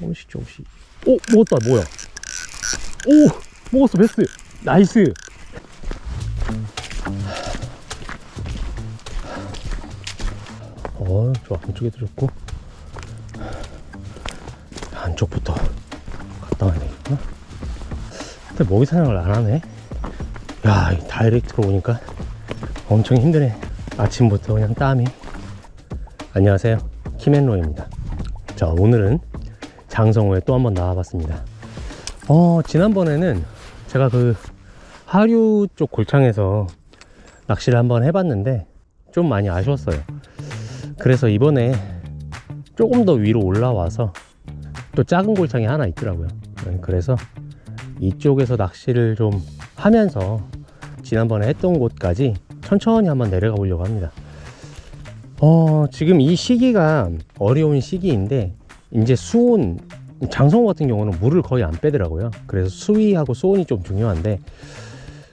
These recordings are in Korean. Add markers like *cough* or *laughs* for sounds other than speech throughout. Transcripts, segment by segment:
조금씩 조금씩 오 먹었다 뭐야 오 먹었어 베스 나이스 어 좋아 안쪽에도 좋고 안쪽부터 갔다 와야 되겠구나 근데 먹이 사냥을 안 하네 야, 이 다이렉트로 오니까 엄청 힘드네. 아침부터 그냥 땀이. 안녕하세요. 키맨로입니다. 자, 오늘은 장성호에 또 한 번 나와봤습니다. 어, 지난번에는 제가 그 하류 쪽 골창에서 낚시를 한번 해봤는데 좀 많이 아쉬웠어요. 그래서 이번에 조금 더 위로 올라와서 또 작은 골창이 하나 있더라고요. 네, 그래서 이쪽에서 낚시를 좀 하면서 지난번에 했던 곳까지 천천히 한번 내려가 보려고 합니다. 어, 지금 이 시기가 어려운 시기인데, 이제 수온, 장성호 같은 경우는 물을 거의 안 빼더라고요. 그래서 수위하고 수온이 좀 중요한데,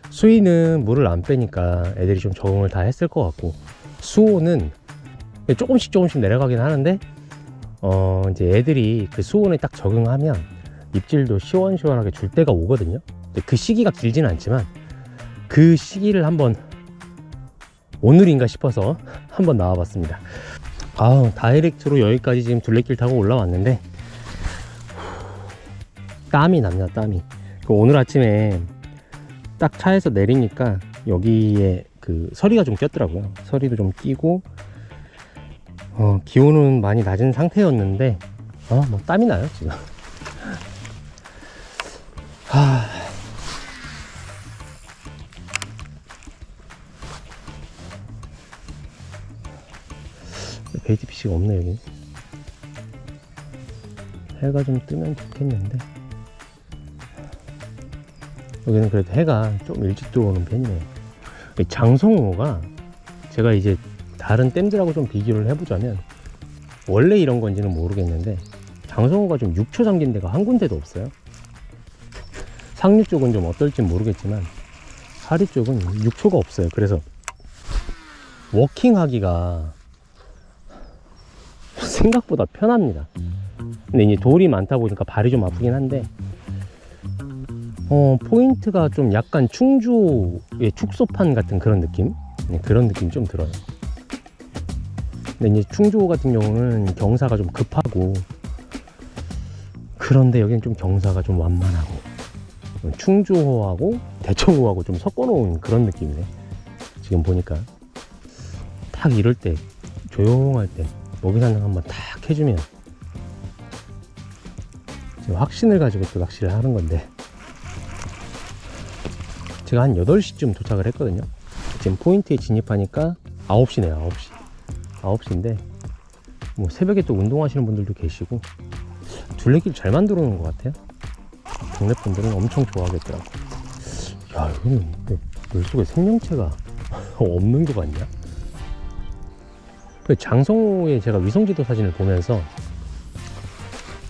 수위는 물을 안 빼니까 애들이 좀 적응을 다 했을 것 같고, 수온은 조금씩 조금씩 내려가긴 하는데, 어, 이제 애들이 그 수온에 딱 적응하면 입질도 시원시원하게 줄 때가 오거든요. 그 시기가 길지는 않지만 그 시기를 한번 오늘인가 싶어서 한번 나와봤습니다. 아 다이렉트로 여기까지 지금 둘레길 타고 올라왔는데 땀이 납니다. 땀이. 그 오늘 아침에 딱 차에서 내리니까 여기에 그 서리가 좀 꼈더라고요. 서리도 좀 끼고 어, 기온은 많이 낮은 상태였는데 어, 뭐 땀이 나요 지금. 하... 베이티 피시가 없네 여기. 해가 좀 뜨면 좋겠는데 여기는 그래도 해가 좀 일찍 들어오는 편이네요. 이 장성호가 제가 이제 다른 댐들하고 좀 비교를 해보자면 원래 이런 건지는 모르겠는데 장성호가 좀 6초 잠긴 데가 한 군데도 없어요. 상류 쪽은 좀 어떨지 모르겠지만 하리 쪽은 6초가 없어요. 그래서 워킹하기가 생각보다 편합니다. 근데 이제 돌이 많다 보니까 발이 좀 아프긴 한데 어 포인트가 좀 약간 충주의 축소판 같은 그런 느낌 네, 그런 느낌 좀 들어요. 근데 이제 충주 같은 경우는 경사가 좀 급하고 그런데 여기는 좀 경사가 좀 완만하고 충주호하고 대청호하고 좀 섞어놓은 그런 느낌이네. 지금 보니까 딱 이럴 때 조용할 때 먹이 사냥 한번 탁 해주면 확신을 가지고 또 낚시를 하는 건데 제가 한 8시쯤 도착을 했거든요. 지금 포인트에 진입하니까 9시네요, 9시. 9시인데 뭐 새벽에 또 운동하시는 분들도 계시고 둘레길 잘 만들어 놓은 것 같아요. 동네 분들은 엄청 좋아하겠더라고. 야, 왜 물속에 생명체가 *laughs* 없는 것 같냐? 그 장성호의 제가 위성지도 사진을 보면서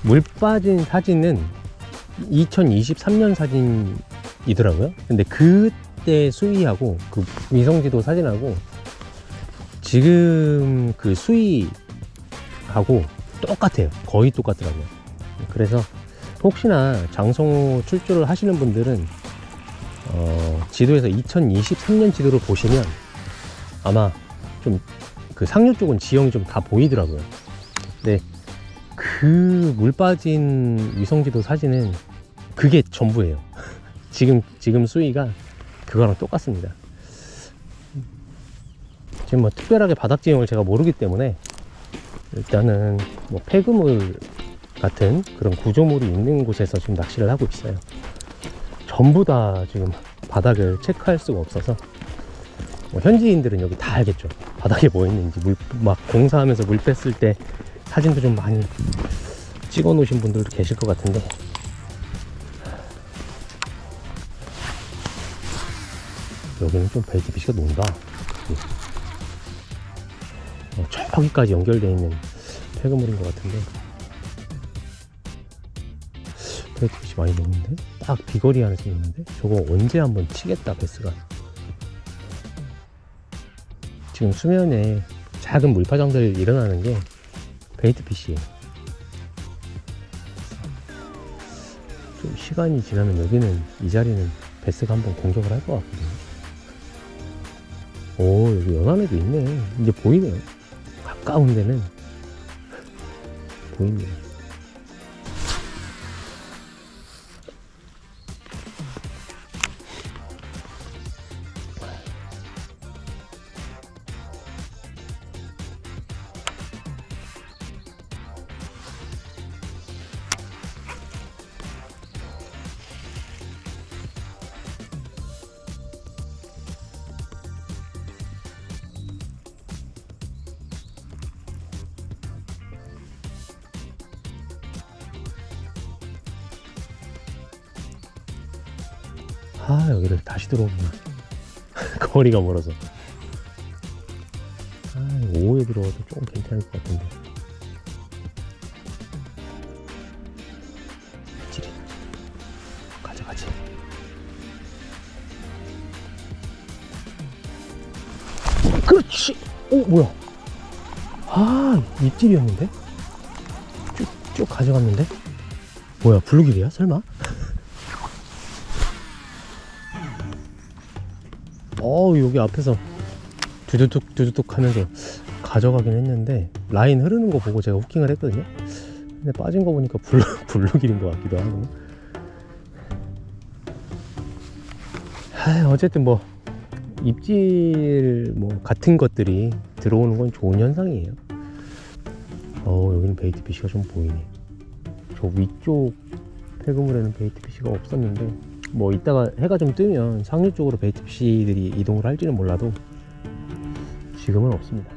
물 빠진 사진은 2023년 사진이더라고요. 근데 그때 수위하고 그 위성지도 사진하고 지금 그 수위하고 똑같아요. 거의 똑같더라고요. 그래서 혹시나 장성호 출조를 하시는 분들은 어, 지도에서 2023년 지도를 보시면 아마 좀 그 상류 쪽은 지형이 좀 다 보이더라고요. 근데 그물 빠진 위성지도 사진은 그게 전부예요. *laughs* 지금 지금 수위가 그거랑 똑같습니다. 지금 뭐 특별하게 바닥 지형을 제가 모르기 때문에 일단은 뭐 폐그물 같은 그런 구조물이 있는 곳에서 지금 낚시를 하고 있어요. 전부 다 지금 바닥을 체크할 수가 없어서 뭐 현지인들은 여기 다 알겠죠. 바닥에 뭐 있는지 물 막 공사하면서 물 뺐을 때 사진도 좀 많이 찍어 놓으신 분들도 계실 것 같은데. 여기는 좀 벨트 피시가 논다. 어, 저기까지 연결되어 있는 폐그물인 것 같은데. 벨트 피시 많이 노는데? 딱 비거리 안에서 노는데? 저거 언제 한번 치겠다 베스가 지금 수면에 작은 물파장들 일어나는 게 베이트 피시예요. 좀 시간이 지나면 여기는 이 자리는 베스가 한번 공격을 할 것 같거든요. 오 여기 연안에도 있네. 이제 보이네요. 가까운 데는 보이네요. 아 여기를 다시 들어오구나. *laughs* 거리가 멀어서. 아 오후에 들어와도 조금 괜찮을 것 같은데. 찌릿. 가져가지 그렇지! 오 뭐야? 아 입질이었는데? 쭉쭉 가져갔는데? 뭐야 블루길이야? 설마 어 여기 앞에서 두두둑 두두둑 하면서 가져가긴 했는데 라인 흐르는 거 보고 제가 후킹을 했거든요. 근데 빠진 거 보니까 블루, *laughs* 블루길인 것 같기도 하고. 하, 어쨌든 뭐 입질 뭐 같은 것들이 들어오는 건 좋은 현상이에요. 어 여기는 베이트 피시가 좀 보이네. 저 위쪽 폐그물에는 베이트 피시가 없었는데 뭐 이따가 해가 좀 뜨면 상류 쪽으로 베이트 피시들이 이동을 할지는 몰라도 지금은 없습니다.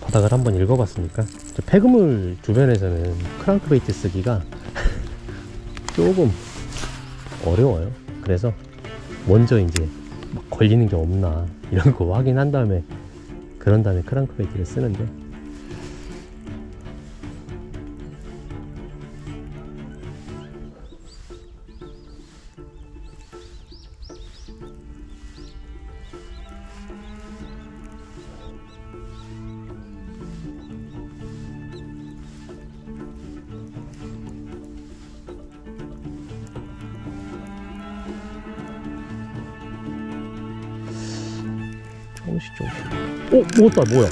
바닥을 한번 읽어봤으니까 저 폐그물 주변에서는 크랑크 베이트 쓰기가 *laughs* 조금 어려워요. 그래서 먼저 이제 막 걸리는 게 없나 이런 거 확인한 다음에 그런 다음에 크랑크 베이트를 쓰는데 조금씩 조금씩 오 먹었다 뭐야?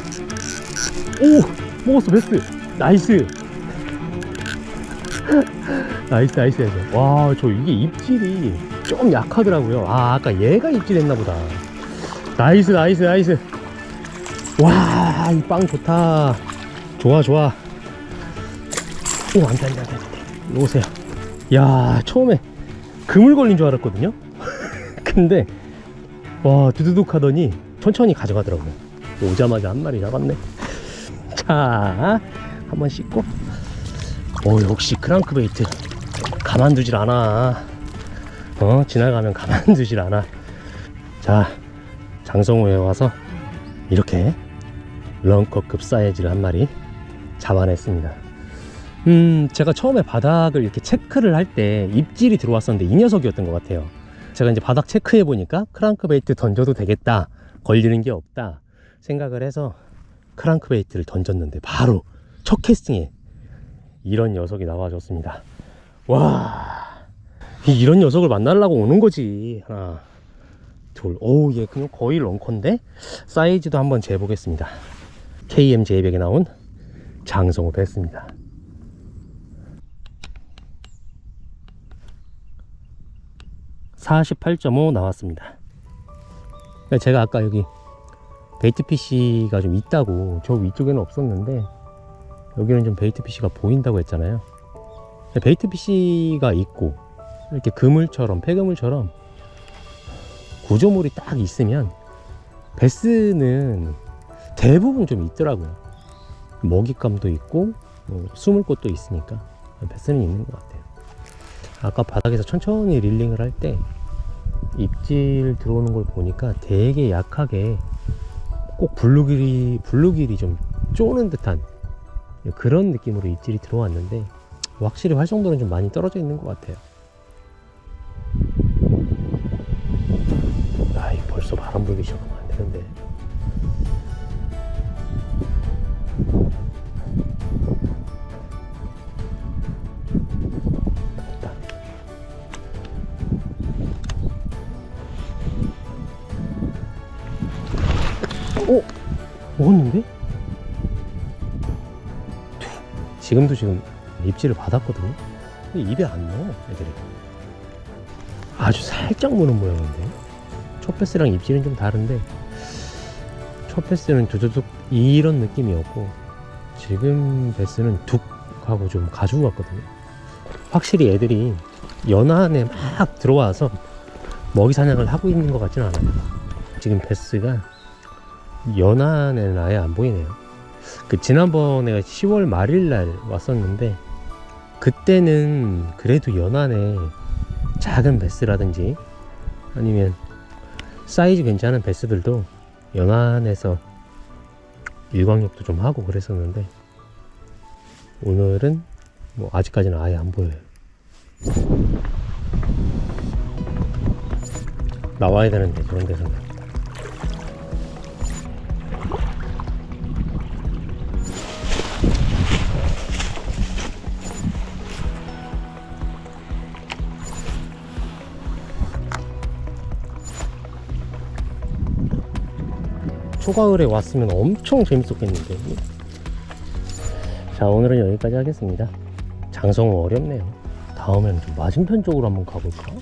오 먹었어 베스트. 나이스. 나이스 나이스 나이스. 와 저 이게 입질이 좀 약하더라고요. 아 아까 얘가 입질했나 보다. 나이스 나이스 나이스. 와 이 빵 좋다. 좋아 좋아. 오 안 돼 안 돼 안 돼 안 돼. 오세요. 야 처음에 그물 걸린 줄 알았거든요? *laughs* 근데 와 두두둑 하더니 천천히 가져가더라고요. 오자마자 한 마리 잡았네. 자 한번 씻고. 오 역시 크랑크베이트. 가만두질 않아. 어 지나가면 가만두질 않아. 자 장성호에 와서 이렇게 런커급 사이즈를 한 마리 잡아냈습니다. 음 제가 처음에 바닥을 이렇게 체크를 할 때 입질이 들어왔었는데 이 녀석이었던 것 같아요. 제가 이제 바닥 체크해 보니까 크랑크베이트 던져도 되겠다 걸리는 게 없다 생각을 해서 크랑크베이트를 던졌는데 바로 첫 캐스팅에 이런 녀석이 나와줬습니다. 와 이- 이런 녀석을 만나려고 오는 거지. 하나 둘 오우 얘 그냥 거의 런커인데? 사이즈도 한번 재보겠습니다. KM 제이백에 나온 장성호 베스입니다. (48.5) 나왔습니다 제가 아까 여기 베이트 피시가 좀 있다고 저 위쪽에는 없었는데 여기는 좀 베이트 피시가 보인다고 했잖아요. 베이트 피시가 있고 이렇게 그물처럼 폐그물처럼 구조물이 딱 있으면 베스는 대부분 좀 있더라고요. 먹잇감도 있고 뭐 숨을 곳도 있으니까 베스는 있는 것 같아요. 아까 바닥에서 천천히 릴링을 할때 입질 들어오는 걸 보니까 되게 약하게 꼭 블루길이 블루길이 좀 쪼는 듯한 그런 느낌으로 입질이 들어왔는데 확실히 활성도는 좀 많이 떨어져 있는 것 같아요. 아이 벌써 바람 불기 시작하면 안 되는데. 먹었는데? 지금도 지금 입질을 받았거든요. 근데 입에 안 넣어, 애들이. 아주 살짝 무는 모양인데. 첫 패스랑 입질은 좀 다른데, 첫 패스는 두두둑 이런 느낌이었고, 지금 패스는 툭 하고 좀 가지고 갔거든요. 확실히 애들이 연안에 막 들어와서 먹이 사냥을 하고 있는 것 같지는 않아요. 지금 베스가 연안에는 아예 안 보이네요. 그 지난번에 10월 말일 날 왔었는데 그때는 그래도 연안에 작은 베스라든지 아니면 사이즈 괜찮은 베스들도 연안에서 일광욕도 좀 하고 그랬었는데 오늘은 뭐 아직까지는 아예 안 보여요. 나와야 되는데 그런 데서는 초가을에 왔으면 엄청 재밌었겠는데. 자 오늘은 여기까지 하겠습니다. 장성호 어렵네요. 다음에는 좀 맞은편 쪽으로 한번 가볼까?